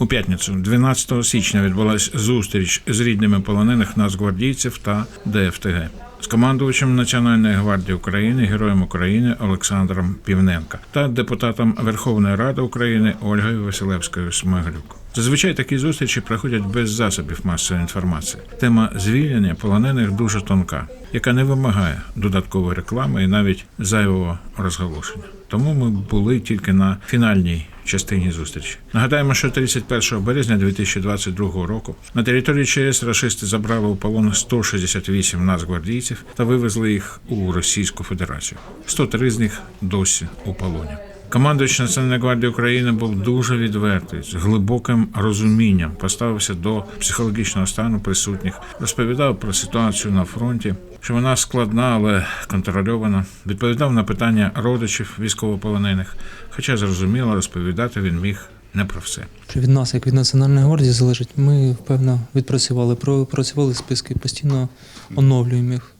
У п'ятницю, 12 січня, відбулася зустріч з рідними полонених нацгвардійців та ДФТГ з командувачем Національної гвардії України, героєм України Олександром Півненка та депутатом Верховної Ради України Ольгою Василевською Смаглюк. Зазвичай такі зустрічі проходять без засобів масової інформації. Тема звільнення полонених дуже тонка, яка не вимагає додаткової реклами і навіть зайвого розголошення. Тому ми були тільки на фінальній частині зустрічі. Нагадаємо, що 31 березня 2022 року на території ЧС рашисти забрали у полон 168 нацгвардійців та вивезли їх у Російську Федерацію. 103 з них досі у полоні. Командуючий Національної гвардії України був дуже відвертий, з глибоким розумінням поставився до психологічного стану присутніх, розповідав про ситуацію на фронті, що вона складна, але контрольована. Відповідав на питання родичів військовополонених, хоча зрозуміло, розповідати він міг не про все. Від нас, як від Національної гвардії, залежить, ми впевнено відпрацювали. Пропрацювали списки, постійно оновлюємо їх.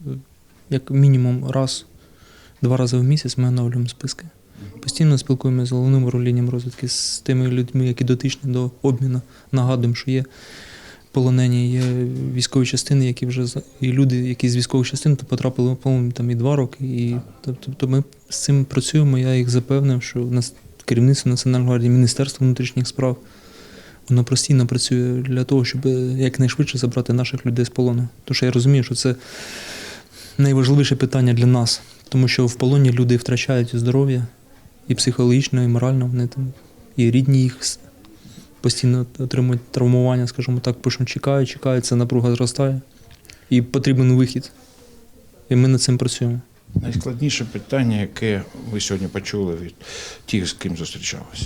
Як мінімум раз, два рази в місяць ми оновлюємо списки. Постійно спілкуємося з головним управлінням розвідки, з тими людьми, які дотичні до обміну. Нагадуємо, що є полонені, є військові частини, які вже і люди, які з військових частин то потрапили по-моєму, там і два роки. І тобто ми з цим працюємо. Я їх запевнив, що в нас керівництво Національної гвардії, Міністерство внутрішніх справ. Воно постійно працює для того, щоб якнайшвидше забрати наших людей з полону. Тому що я розумію, що це найважливіше питання для нас, тому що в полоні люди втрачають здоров'я і психологічно, і морально. Вони там і рідні їх постійно отримують травмування, скажімо так, пишуть, чекають, чекають, ця напруга зростає. І потрібен вихід. І ми над цим працюємо. Найскладніше питання, яке ви сьогодні почули від тих, з ким зустрічалися.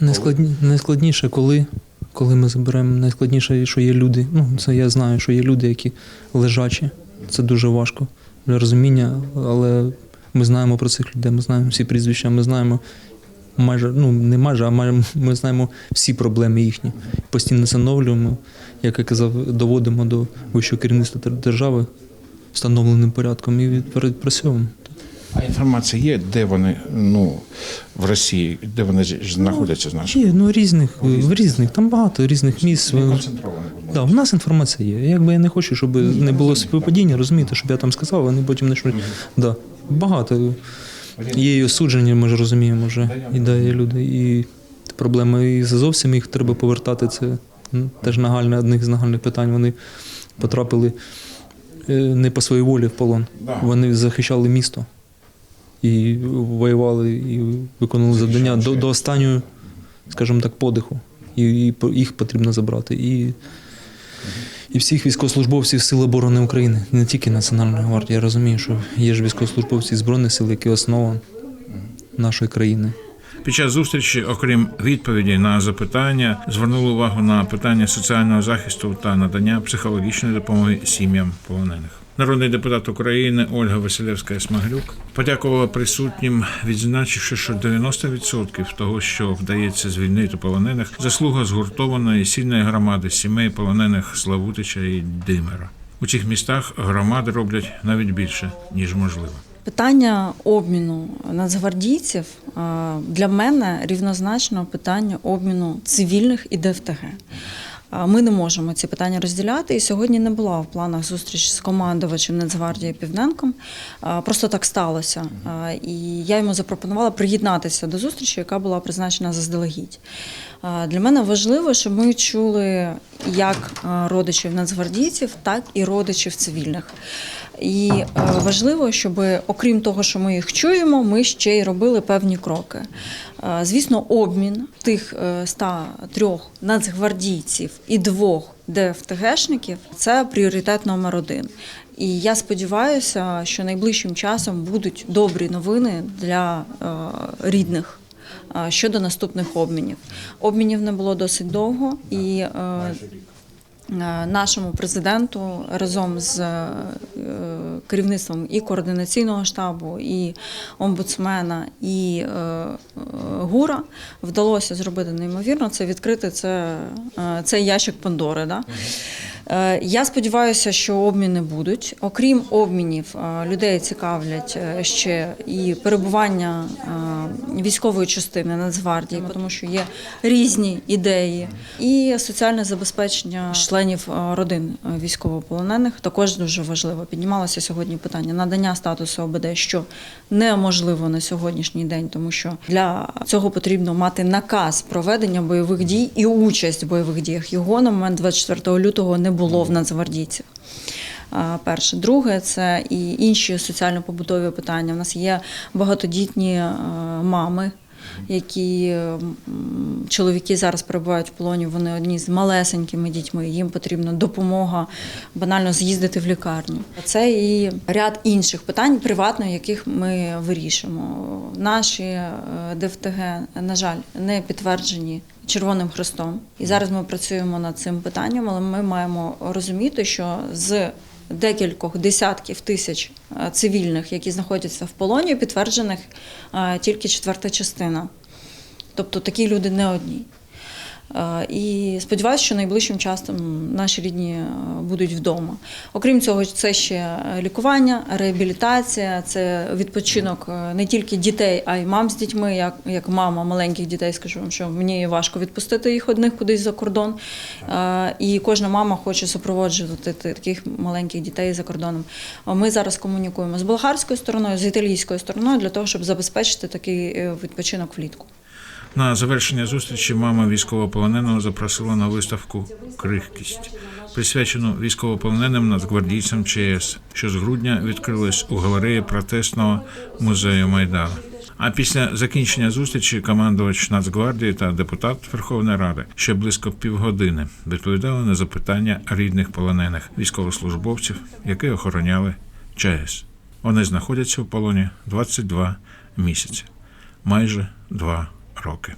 Найскладні, найскладніше, коли, коли ми заберемо, найскладніше, що є люди. Ну, це я знаю, що є люди, які лежачі. Це дуже важко для розуміння, але ми знаємо про цих людей, ми знаємо всі прізвища, ми знаємо майже, ну не майже, а майже ми знаємо всі проблеми їхні. Постійно це оновлюємо, як я казав, доводимо до вищого керівництва держави встановленим порядком і відпрацьовуємо. А інформація є, де вони ну, в Росії, де вони знаходяться з нашими? Є, ну різних, в різних, там багато різних місць. Да, в нас інформація є. Якби я не хочу, щоб не було співпадіння, розумієте, щоб я там сказав, вони потім не швидше. Да. Багато. Є і осудження, ми ж розуміємо вже. І да, є люди. І проблеми і з азовцями їх треба повертати. Це ну, теж нагальне, одне з нагальних питань. Вони потрапили е, не по своїй волі в полон. Вони захищали місто і воювали, і виконували завдання до, до останнього, скажімо так, подиху. І, і їх потрібно забрати. І, і всіх військовослужбовців Сил оборони України, не тільки Національної гвардії. Я розумію, що є ж військовослужбовці Збройних сил, які основа нашої країни. Під час зустрічі, окрім відповіді на запитання, звернули увагу на питання соціального захисту та надання психологічної допомоги сім'ям полонених. Народний депутат України Ольга Василевська Смаглюк подякувала присутнім, відзначивши, що 90% того, що вдається звільнити полонених, заслуга згуртованої сильної громади сімей полонених Славутича і Димера. У цих містах громади роблять навіть більше ніж можливо. Питання обміну нацгвардійців е, для мене рівнозначно питання обміну цивільних і ДФТГ. Ми не можемо ці питання розділяти, і сьогодні не була в планах зустріч з командувачем Нацгвардії Півненком. Е, Просто так сталося. І я йому запропонувала приєднатися до зустрічі, яка була призначена заздалегідь. Для мене важливо, щоб ми чули як родичів нацгвардійців, так і родичів цивільних. І е, важливо, щоб окрім того, що ми їх чуємо, ми ще й робили певні кроки. Е, Звісно, обмін тих е, 103 нацгвардійців і двох ДФТГшників це пріоритет номер один. І я сподіваюся, що найближчим часом будуть добрі новини для е, рідних. е, Щодо наступних обмінів, обмінів не було досить довго, і е, Е, нашому президенту разом з е, керівництвом і координаційного штабу, і омбудсмена, і е, е, ГУРа вдалося зробити неймовірно. Це відкрити це, е, цей ящик Пандори. Да? Е, Я сподіваюся, що обміни будуть. Окрім обмінів, е, людей цікавлять е, ще і перебування військової частини Нацгвардії, тому що є різні ідеї, і соціальне забезпечення членів родин військовополонених також дуже важливо. Піднімалося сьогодні питання надання статусу ОБД, що неможливо на сьогоднішній день, тому що для цього потрібно мати наказ проведення бойових дій і участь в бойових діях. Його на момент 24 лютого не було в нацгвардійців. Перше, друге, це і інші соціально-побутові питання. У нас є багатодітні мами, які чоловіки зараз перебувають в полоні. Вони одні з малесенькими дітьми. Їм потрібна допомога банально з'їздити в лікарню. Це і ряд інших питань, приватно, яких ми вирішимо. Наші е, ДФТГ, на жаль, не підтверджені. Червоним хрестом, і зараз ми працюємо над цим питанням, але ми маємо розуміти, що з декількох десятків тисяч е, цивільних, які знаходяться в полоні, підтверджених е, тільки четверта частина. Тобто такі люди не одні. Е, І сподіваюся, що найближчим часом наші рідні е, будуть вдома. Окрім цього, це ще лікування, реабілітація, це відпочинок е, не тільки дітей, а й мам з дітьми. Як, як мама маленьких дітей, скажу вам, що мені важко відпустити їх одних кудись за кордон. І кожна мама хоче супроводжувати таких маленьких дітей за кордоном. Ми зараз комунікуємо з болгарською стороною, з італійською стороною для того, щоб забезпечити такий відпочинок влітку. На завершення зустрічі мама військовополоненого запросила на виставку Крихкість, присвячену військовополоненим нацгвардійцям ЧС, що з грудня відкрилась у галереї протестного музею Майдану. А після закінчення зустрічі командувач Нацгвардії та депутат Верховної Ради ще близько півгодини відповідали на запитання рідних полонених військовослужбовців, які охороняли ЧАЕС. Вони знаходяться в полоні 22 місяці, майже два роки.